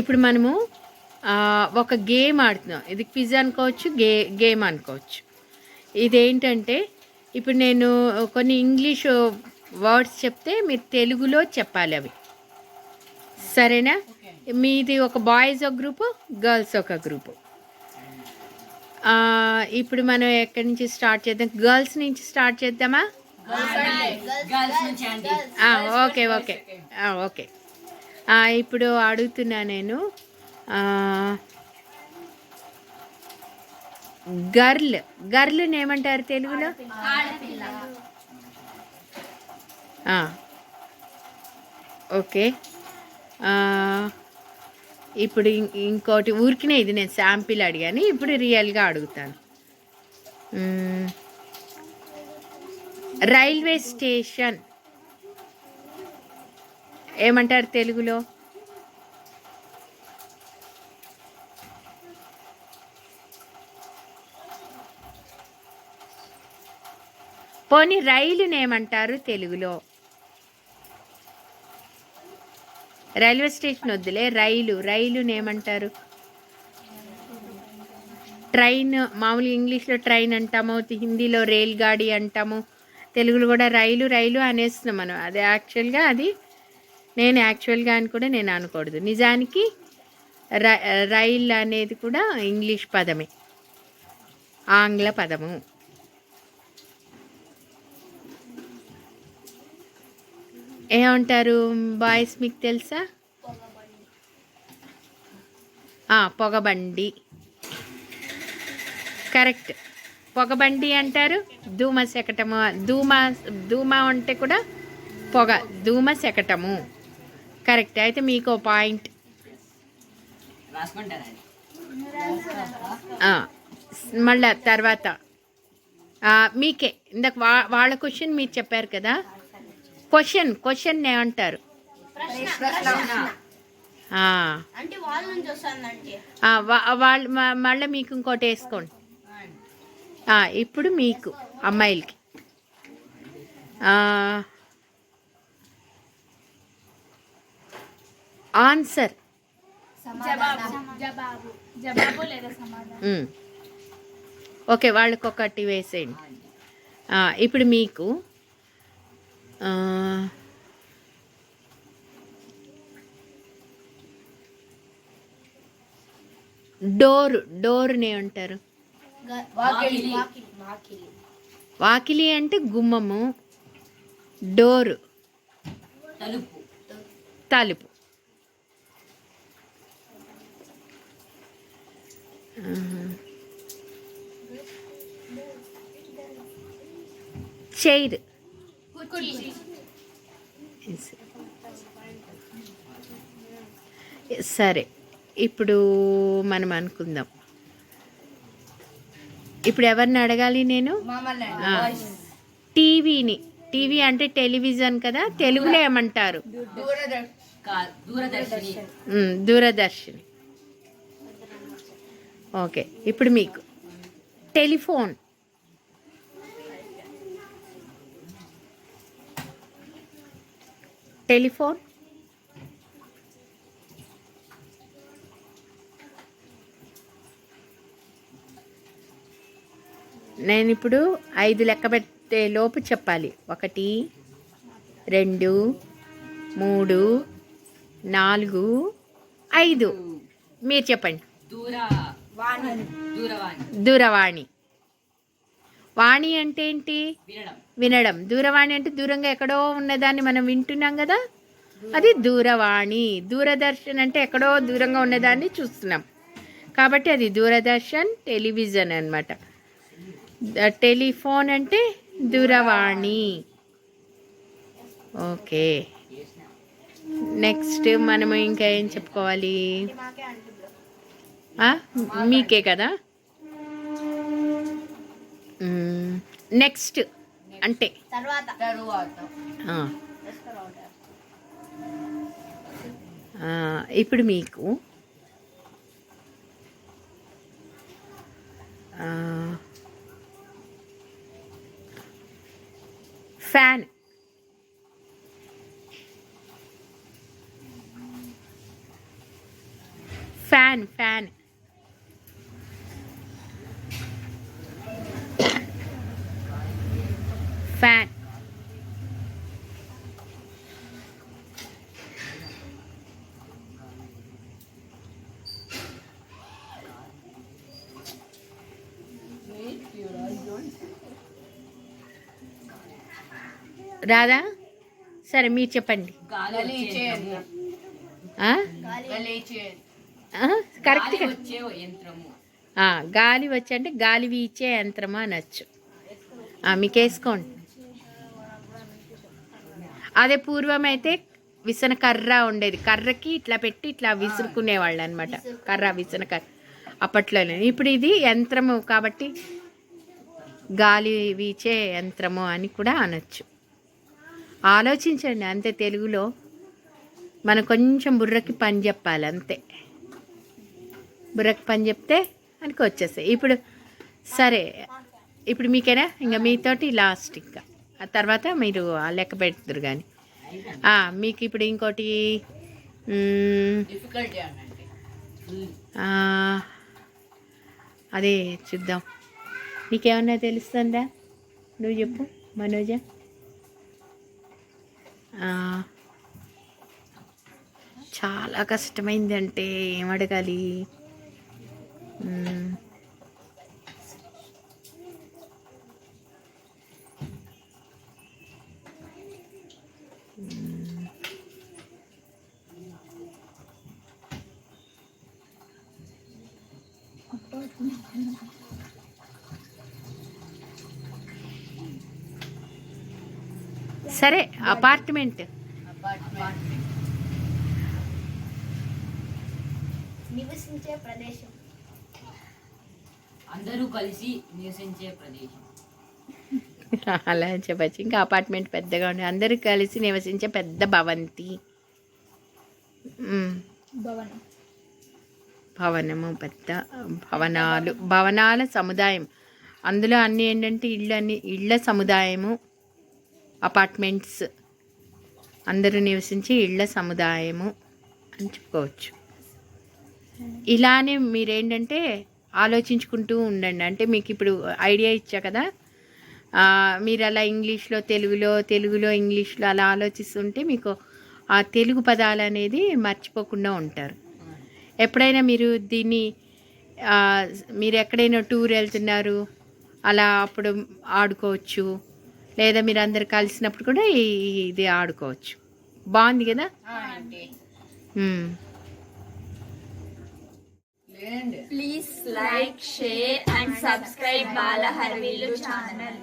ఇప్పుడు మనము ఒక గేమ్ ఆడుతున్నాం. ఇది క్విజ్ అనుకోవచ్చు గే గేమ్ అనుకోవచ్చు. ఇదేంటంటే ఇప్పుడు నేను కొన్ని ఇంగ్లీష్ వర్డ్స్ చెప్తే మీరు తెలుగులో చెప్పాలి అవి. సరేనా? మీది ఒక బాయ్స్ ఒక గ్రూపు గర్ల్స్ ఒక గ్రూపు. ఆ, ఇప్పుడు మనం ఎక్కడి నుంచి స్టార్ట్ చేద్దాం? గర్ల్స్ నుంచి స్టార్ట్ చేద్దామా? Okay okay. ఆ, ఓకే. ఇప్పుడు అడుగుతున్నా నేను. గర్ల్. గర్ల్ని ఏమంటారు తెలుగులో? ఓకే. ఇప్పుడు ఇంకోటి ఊరికినే ఇది నేను శాంపిల్ అడిగాను ఇప్పుడు రియల్గా అడుగుతాను. Railway station. ఏమంటారు తెలుగులో? పోనీ రైలుని ఏమంటారు తెలుగులో? రైల్వే స్టేషన్ వద్దులే రైలు రైలుని ఏమంటారు ట్రైన్ మామూలు ఇంగ్లీష్లో ట్రైన్ అంటాము హిందీలో రైల్ గాడి అంటాము తెలుగులో కూడా రైలు రైలు అనేస్తున్నాం మనం. అది యాక్చువల్గా అది నేను యాక్చువల్గా అని కూడా నేను అనకూడదు. నిజానికి రై రైల్ అనేది కూడా ఇంగ్లీష్ పదమే. ఆంగ్ల పదము. ఏమంటారు బాయ్స్ మీకు తెలుసా? పొగబండి. కరెక్ట్. పొగబండి అంటారు? ధూమ శకటము ధూమ ధూమ అంటే కూడా పొగ ధూమ శకటము కరెక్ట్. అయితే మీకు పాయింట్. మళ్ళా తర్వాత. ఆ, మీకే. ఇందాక వా వాళ్ళ క్వశ్చన్ మీరు చెప్పారు కదా? క్వశ్చన్ క్వశ్చన్ ఏమంటారు? ఆ, అంటే వాళ్ళ మళ్ళీ మీకు ఇంకోటి వేసుకోండి. ఆ, ఇప్పుడు మీకు అమ్మాయిలకి. ఆన్సర్. జవాబు. జవాబు లేదా సమాధానం ఉమ్. ఓకే వాళ్ళకి ఒకటి వేసేయండి. ఆ, ఇప్పుడు మీకు డోర్ డోర్ని ఏమంటారు? వాకిలి. వాకిలి వాకిలి అంటే గుమ్మము డోరు. తలుపు తలుపు ఆహా. చైర్ సరే ఇప్పుడు మనం అనుకుందాం. ఇప్పుడు ఎవరిని అడగాలి నేను. టీవీని. టీవీ అంటే టెలివిజన్ కదా తెలుగులో ఏమంటారు? దూరదర్శిని. ఓకే ఇప్పుడు మీకు. టెలిఫోన్. టెలిఫోన్. నేను ఇప్పుడు ఐదు లెక్క పెట్టే లోపు చెప్పాలి. ఒకటి రెండు మూడు నాలుగు ఐదు. మీరు చెప్పండి. దూరా. దూరవాణి. దూరవాణి. వాణి అంటే ఏంటి? వినడం. వినడం. దూరవాణి అంటే దూరంగా ఎక్కడో ఉన్నదాన్ని మనం వింటున్నాం కదా? అది దూరవాణి. దూరదర్శన్ అంటే ఎక్కడో దూరంగా ఉన్నదాన్ని చూస్తున్నాం. కాబట్టి అది దూరదర్శన్ టెలివిజన్ అనమాట టెలిఫోన్ అంటే దూరవాణి. ఓకే. నెక్స్ట్ మనము ఇంకా ఏం చెప్పుకోవాలి? మాకే కదా? నెక్స్ట్ అంటే? తర్వాత. తరువాత. ఆ. ఆ, ఇప్పుడు మీకు. ఫ్యాన్ ఫ్యాన్ ఫ్యాన్ రాదా సరే మీరు చెప్పండి. గాలి వచ్చే యంత్రము. ఆ? గాలి ఆ, కరెక్ట్ గాలి వచ్చే ఓ యంత్రము. ఆ, గాలి వచ్చి అంటే గాలి వీచే యంత్రము అనొచ్చు. ఆ, మీకు వేసుకోండి అదే పూర్వం అయితే విసన కర్ర ఉండేది. కర్రకి ఇట్లా పెట్టి ఇట్లా విసురుకునేవాళ్ళు అనమాట కర్ర విసన కర్ర. అప్పట్లోనే. ఇప్పుడు ఇది యంత్రము కాబట్టి గాలి వీచే యంత్రము అని కూడా అనొచ్చు. ఆలోచించండి అంతే తెలుగులో మనం కొంచెం బుర్రకి పని చెప్పాలి అంతే. బుర్రకి పని చెప్తే మనకి వచ్చేస్తాయి. ఇప్పుడు సరే ఇప్పుడు మీకేనా? ఇంకా మీతోటి లాస్ట్ ఇంకా. ఆ తర్వాత మీరు ఆ లెక్క పెడుతురు కానీ. మీకు ఇప్పుడు ఇంకోటి అదే చూద్దాం. నీకేమన్నా తెలుస్తుందా? నువ్వు చెప్పు మనోజ. చాలా కష్టమైంది అంటే ఏం అడగాలి? you. సరే అపార్ట్మెంట్ నివసించే ప్రదేశం. అందరూ కలిసి నివసించే ప్రదేశం. అలా చెప్పచ్చు. ఇంకా అపార్ట్మెంట్ పెద్దగా ఉండే అందరూ కలిసి నివసించే పెద్ద భవంతి. భవనం. భవనము పెద్ద భవనాలు భవనాల సముదాయం. అందులో అన్ని ఏంటంటే ఇళ్ళ అన్ని ఇళ్ళ సముదాయము. అపార్ట్మెంట్స్ అందరూ నివసించే ఇళ్ళ సముదాయము అని చెప్పుకోవచ్చు. ఇలానే మీరేంటంటే ఆలోచించుకుంటూ ఉండండి. అంటే మీకు ఇప్పుడు ఐడియా ఇచ్చా కదా? మీరు అలా ఇంగ్లీష్లో తెలుగులో తెలుగులో ఇంగ్లీష్లో అలా ఆలోచిస్తుంటే మీకు ఆ తెలుగు పదాలు అనేది మర్చిపోకుండా ఉంటారు. ఎప్పుడైనా మీరు దీన్ని మీరు ఎక్కడైనా టూర్ వెళ్తున్నారు అలా అప్పుడు ఆడుకోవచ్చు లేదా మీరు అందరు కలిసినప్పుడు కూడా ఇది ఆడుకోవచ్చు. బాగుంది కదా. Please like share and subscribe బాల హర్వీలు ఛానల్.